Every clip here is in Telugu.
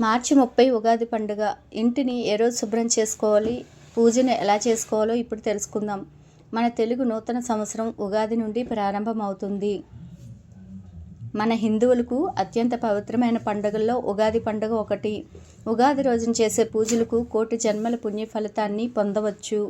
మార్చి ముప్పై ఉగాది పండుగ. ఇంటిని ఏ రోజు శుభ్రం చేసుకోవాలి? పూజను ఎలా చేసుకోవాలో ఇప్పుడు తెలుసుకుందాం. మన తెలుగు నూతన సంవత్సరం ఉగాది నుండి ప్రారంభమవుతుంది. మన హిందువులకు అత్యంత పవిత్రమైన పండుగల్లో ఉగాది పండుగ ఒకటి. ఉగాది రోజున చేసే పూజలకు కోటి జన్మల పుణ్య ఫలితాన్ని పొందవచ్చు.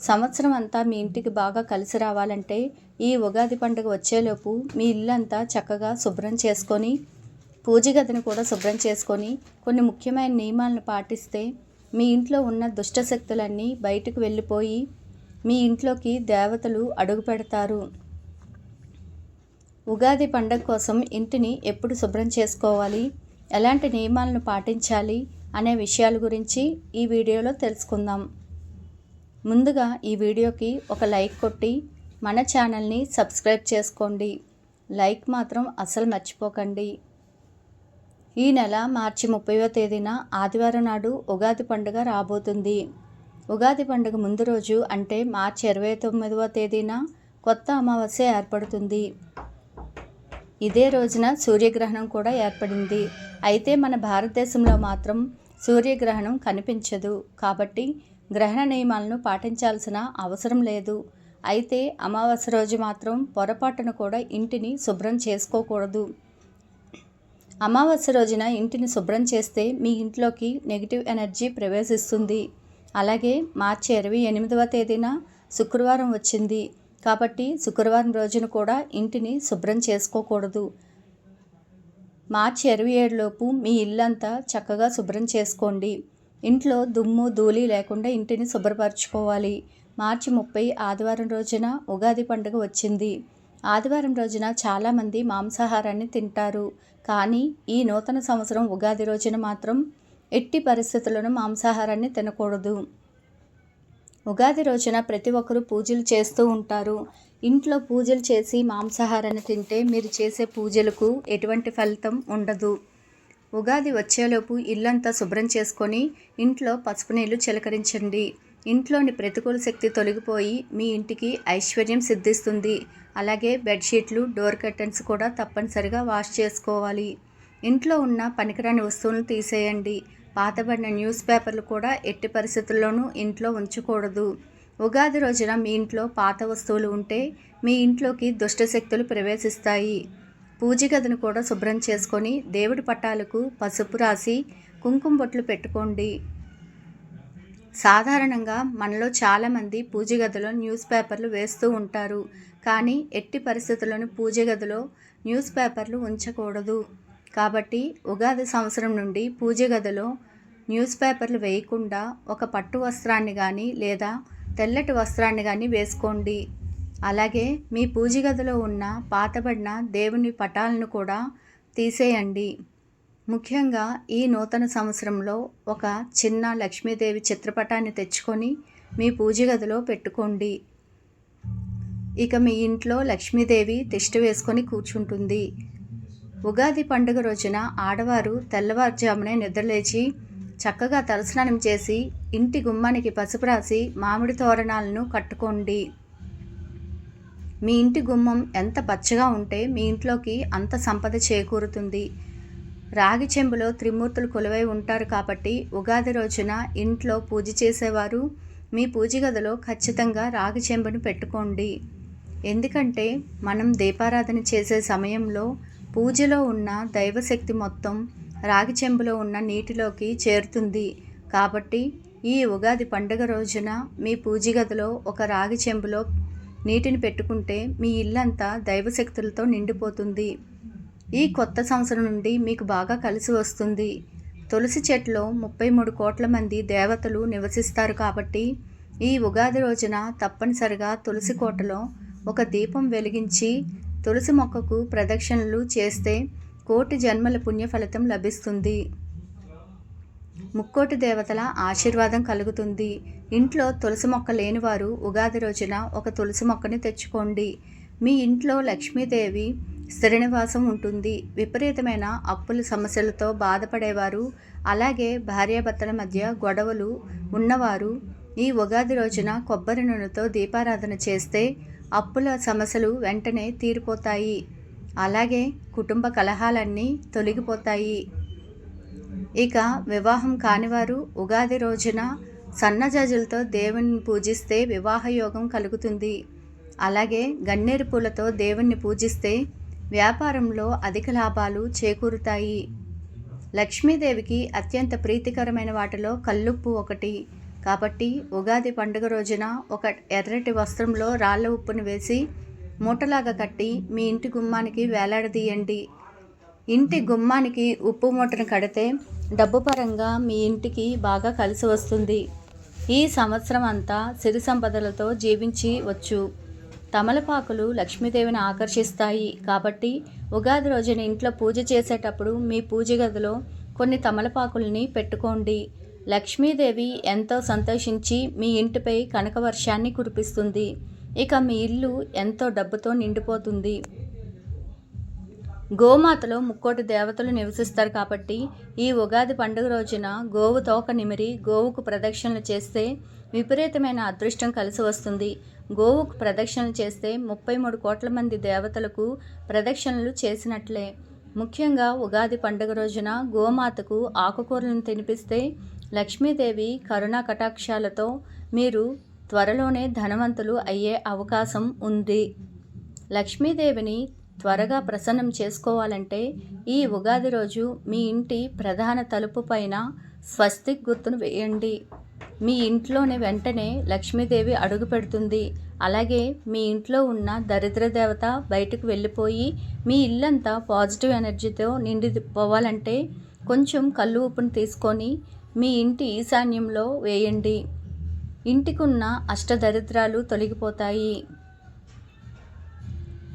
సంవత్సరం అంతా మీ ఇంటికి బాగా కలిసి రావాలంటే ఈ ఉగాది పండుగ వచ్చేలోపు మీ ఇల్లంతా చక్కగా శుభ్రం చేసుకొని పూజ గదిని కూడా శుభ్రం చేసుకొని కొన్ని ముఖ్యమైన నియమాలను పాటిస్తే మీ ఇంట్లో ఉన్న దుష్ట శక్తులన్నీ బయటకు వెళ్ళిపోయి మీ ఇంట్లోకి దేవతలు అడుగు పెడతారు. ఉగాది పండగ కోసం ఇంటిని ఎప్పుడు శుభ్రం చేసుకోవాలి? ఎలాంటి నియమాలను పాటించాలి? అనే విషయాల గురించి ఈ వీడియోలో తెలుసుకుందాం. ముందుగా ఈ వీడియోకి ఒక లైక్ కొట్టి మన ఛానల్ని సబ్స్క్రైబ్ చేసుకోండి. లైక్ మాత్రం అసలు మర్చిపోకండి. ఈ నెల మార్చి ముప్పైవ తేదీన ఆదివారం నాడు ఉగాది పండుగ రాబోతుంది. ఉగాది పండుగ ముందు రోజు అంటే మార్చి ఇరవై తొమ్మిదవ తేదీన కొత్త అమావాస్య ఏర్పడుతుంది. ఇదే రోజున సూర్యగ్రహణం కూడా ఏర్పడింది. అయితే మన భారతదేశంలో మాత్రం సూర్యగ్రహణం కనిపించదు. కాబట్టి గ్రహణ నియమాలను పాటించాల్సిన అవసరం లేదు. అయితే అమావాస్య రోజు మాత్రం పొరపాటున కూడా ఇంటిని శుభ్రం చేసుకోకూడదు. అమావాస్య రోజున ఇంటిని శుభ్రం చేస్తే మీ ఇంట్లోకి నెగిటివ్ ఎనర్జీ ప్రవేశిస్తుంది. అలాగే మార్చి ఇరవై ఎనిమిదవ తేదీన శుక్రవారం వచ్చింది. కాబట్టి శుక్రవారం రోజున కూడా ఇంటిని శుభ్రం చేసుకోకూడదు. మార్చి ఇరవై ఏడులోపు మీ ఇల్లంతా చక్కగా శుభ్రం చేసుకోండి. ఇంట్లో దుమ్ము ధూళి లేకుండా ఇంటిని శుభ్రపరచుకోవాలి. మార్చి ముప్పై ఆదివారం రోజున ఉగాది పండుగ వచ్చింది. ఆదివారం రోజున చాలామంది మాంసాహారాన్ని తింటారు. కానీ ఈ నూతన సంవత్సరం ఉగాది రోజున మాత్రం ఎట్టి పరిస్థితులను మాంసాహారాన్ని తినకూడదు. ఉగాది రోజున ప్రతి ఒక్కరూ పూజలు చేస్తూ ఉంటారు. ఇంట్లో పూజలు చేసి మాంసాహారాన్ని తింటే మీరు చేసే పూజలకు ఎటువంటి ఫలితం ఉండదు. ఉగాది వచ్చేలోపు ఇల్లంతా శుభ్రం చేసుకొని ఇంట్లో పసుపు నీళ్ళు చిలకరించండి. ఇంట్లోని ప్రతికూల శక్తి తొలగిపోయి మీ ఇంటికి ఐశ్వర్యం సిద్ధిస్తుంది. అలాగే బెడ్షీట్లు డోర్ కర్టన్స్ కూడా తప్పనిసరిగా వాష్ చేసుకోవాలి. ఇంట్లో ఉన్న పనికిరాని వస్తువులను తీసేయండి. పాతబడిన న్యూస్ పేపర్లు కూడా ఎట్టి పరిస్థితుల్లోనూ ఇంట్లో ఉంచకూడదు. ఉగాది రోజున మీ ఇంట్లో పాత వస్తువులు ఉంటే మీ ఇంట్లోకి దుష్టశక్తులు ప్రవేశిస్తాయి. పూజ గదిని కూడా శుభ్రం చేసుకొని దేవుడి పట్టాలకు పసుపు రాసి కుంకుమ బొట్లు పెట్టుకోండి. సాధారణంగా మనలో చాలామంది పూజ గదిలో న్యూస్ పేపర్లు వేస్తూ ఉంటారు. కానీ ఎట్టి పరిస్థితుల్లోనూ పూజ గదిలో న్యూస్ పేపర్లు ఉంచకూడదు. కాబట్టి ఉగాది సంవత్సరం నుండి పూజ గదిలో న్యూస్ పేపర్లు వేయకుండా ఒక పట్టు వస్త్రాన్ని కానీ లేదా తెల్లటి వస్త్రాన్ని కానీ వేసుకోండి. అలాగే మీ పూజ గదిలో ఉన్న పాతబడిన దేవుని పటాలను కూడా తీసేయండి. ముఖ్యంగా ఈ నూతన సంవత్సరంలో ఒక చిన్న లక్ష్మీదేవి చిత్రపటాన్ని తెచ్చుకొని మీ పూజ గదిలో పెట్టుకోండి. ఇక మీ ఇంట్లో లక్ష్మీదేవి తిష్ట వేసుకొని కూర్చుంటుంది. ఉగాది పండుగ రోజున ఆడవారు తెల్లవారుజామునే నిద్రలేచి చక్కగా తలస్నానం చేసి ఇంటి గుమ్మానికి పసుపు రాసి మామిడి తోరణాలను కట్టుకోండి. మీ ఇంటి గుమ్మం ఎంత పచ్చగా ఉంటే మీ ఇంట్లోకి అంత సంపద చేకూరుతుంది. రాగి చెంబులో త్రిమూర్తులు కొలువై ఉంటారు కాబట్టి ఉగాది రోజున ఇంట్లో పూజ చేసేవారు. మీ పూజ గదిలో ఖచ్చితంగా రాగి చెంబును పెట్టుకోండి. ఎందుకంటే మనం దీపారాధన చేసే సమయంలో పూజలో ఉన్న దైవశక్తి మొత్తం రాగి చెంబులో ఉన్న నీటిలోకి చేరుతుంది. కాబట్టి ఈ ఉగాది పండుగ రోజున మీ పూజ గదిలో ఒక రాగి చెంబులో నీటిని పెట్టుకుంటే మీ ఇల్లంతా దైవశక్తులతో నిండిపోతుంది. ఈ కొత్త సంవత్సరం నుండి మీకు బాగా కలిసి వస్తుంది. తులసి చెట్లో ముప్పై మూడు కోట్ల మంది దేవతలు నివసిస్తారు కాబట్టి ఈ ఉగాది రోజున తప్పనిసరిగా తులసి కోటలో ఒక దీపం వెలిగించి తులసి మొక్కకు ప్రదక్షిణలు చేస్తే కోటి జన్మల పుణ్య ఫలితం లభిస్తుంది. ముక్కోటి దేవతల ఆశీర్వాదం కలుగుతుంది. ఇంట్లో తులసి మొక్క లేనివారు ఉగాది రోజున ఒక తులసి మొక్కని తెచ్చుకోండి. మీ ఇంట్లో లక్ష్మీదేవి శ్రీనివాసం ఉంటుంది. విపరీతమైన అప్పుల సమస్యలతో బాధపడేవారు అలాగే భార్యాభర్తల మధ్య గొడవలు ఉన్నవారు ఈ ఉగాది రోజున కొబ్బరి నూనెతో దీపారాధన చేస్తే అప్పుల సమస్యలు వెంటనే తీరిపోతాయి. అలాగే కుటుంబ కలహాలన్నీ తొలగిపోతాయి. ఇక వివాహం కానివారు ఉగాది రోజున సన్నజాజులతో దేవుణ్ణి పూజిస్తే వివాహ యోగం కలుగుతుంది. అలాగే గన్నేరు పూలతో దేవుణ్ణి పూజిస్తే వ్యాపారంలో అధిక లాభాలు చేకూరుతాయి. లక్ష్మీదేవికి అత్యంత ప్రీతికరమైన వాటిలో కల్లుప్పు ఒకటి. కాబట్టి ఉగాది పండుగ రోజున ఒక ఎర్రటి వస్త్రంలో రాళ్ళ ఉప్పును వేసి మూటలాగా కట్టి మీ ఇంటి గుమ్మానికి వేలాడదీయండి. ఇంటి గుమ్మానికి ఉప్పు మూటను కడితే డబ్బు పరంగా మీ ఇంటికి బాగా కలిసి వస్తుంది. ఈ సంవత్సరం అంతా సిరి సంపదలతో జీవించి వచ్చు. తమలపాకులు లక్ష్మీదేవిని ఆకర్షిస్తాయి. కాబట్టి ఉగాది రోజున ఇంట్లో పూజ చేసేటప్పుడు మీ పూజ గదిలో కొన్ని తమలపాకుల్ని పెట్టుకోండి. లక్ష్మీదేవి ఎంతో సంతోషించి మీ ఇంటిపై కనక వర్షాన్ని కురిపిస్తుంది. ఇక మీ ఇల్లు ఎంతో డబ్బుతో నిండిపోతుంది. గోమాతలో ముక్కోటి దేవతలు నివసిస్తారు కాబట్టి ఈ ఉగాది పండుగ రోజున గోవు తోక నిమిరి గోవుకు ప్రదక్షిణలు చేస్తే విపరీతమైన అదృష్టం కలిసి వస్తుంది. గోవుకు ప్రదక్షిణలు చేస్తే ముప్పై మూడు కోట్ల మంది దేవతలకు ప్రదక్షిణలు చేసినట్లే. ముఖ్యంగా ఉగాది పండుగ రోజున గోమాతకు ఆకుకూరలను తినిపిస్తే లక్ష్మీదేవి కరుణా కటాక్షాలతో మీరు త్వరలోనే ధనవంతులు అయ్యే అవకాశం ఉంది. లక్ష్మీదేవిని త్వరగా ప్రసన్నం చేసుకోవాలంటే ఈ ఉగాది రోజు మీ ఇంటి ప్రధాన తలుపు పైన స్వస్తిక్ గుర్తును వేయండి. మీ ఇంట్లోనే వెంటనే లక్ష్మీదేవి అడుగు పెడుతుంది. అలాగే మీ ఇంట్లో ఉన్న దరిద్ర దేవత బయటకు వెళ్ళిపోయి మీ ఇల్లంతా పాజిటివ్ ఎనర్జీతో నిండిపోవాలంటే కొంచెం కళ్ళు ఉప్పును తీసుకొని మీ ఇంటి ఈశాన్యంలో వేయండి. ఇంటికున్న అష్టదరిద్రాలు తొలగిపోతాయి.